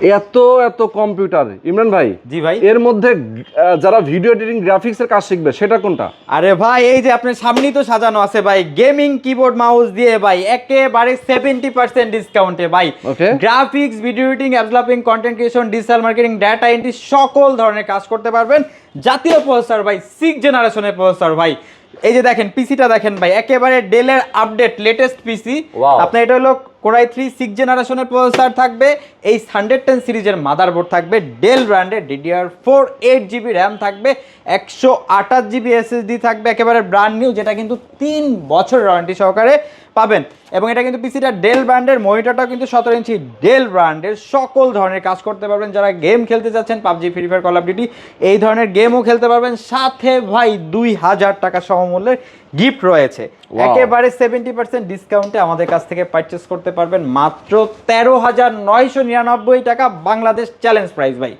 এত এত কম্পিউটার ইমরান ভাই জি ভাই। এর মধ্যে যারা ভিডিও এডিটিং গ্রাফিক্স এর কাজ শিখবে সেটা কোনটা? আরে ভাই এই যে আপনার সামনেই তো সাজানো আছে ভাই গেমিং কিবোর্ড মাউস দিয়ে ভাই একেবারে সেভেন্টি পার্সেন্ট ডিসকাউন্টে ভাই. Graphics video editing developing content creation digital marketing data entry সকল ধরনের কাজ করতে পারবেন। জাতীয় প্রসেসর ভাই সিক্স জেনারেশনের প্রসেসর ভাই। এই যে দেখেন পিসিটা দেখেন ভাই একেবারে ডেলের আপডেট লেটেস্ট পিসি. আপনার এটা হলো কোরাই থ্রি সিক্স জেনারেশনের প্রসেসর থাকবে, এই হান্ড্রেড টেন সিরিজের মাদারবোর্ড থাকবে ডেল ব্র্যান্ডের DDR four eight GB RAM থাকবে, একশো আঠাশ জিবি এসএসডি থাকবে, একেবারে ব্র্যান্ড নিউ যেটা কিন্তু তিন বছর ওয়ারেন্টি সহকারে পাবেন। এবং এটা কিন্তু পিসিটা ডেল ব্র্যান্ডের মনিটরটাও কিন্তু সতেরো ইঞ্চি ডেল ব্র্যান্ডের সকল ধরনের কাজ করতে পারবেন। যারা গেম খেলতে চাচ্ছেন PUBG Free Fire Call of Duty এই ধরনের গেমও খেলতে পারবেন। সাথে ভাই দুই হাজার টাকা সমমূল্যের গিফট রয়েছে। একেবারে সেভেন্টি পার্সেন্ট ডিসকাউন্টে আমাদের কাছ থেকে পারচেস করতে পারবেন মাত্র তেরো হাজার নয়শো নিরানব্বই টাকা বাংলাদেশ চ্যালেঞ্জ প্রাইস ভাই।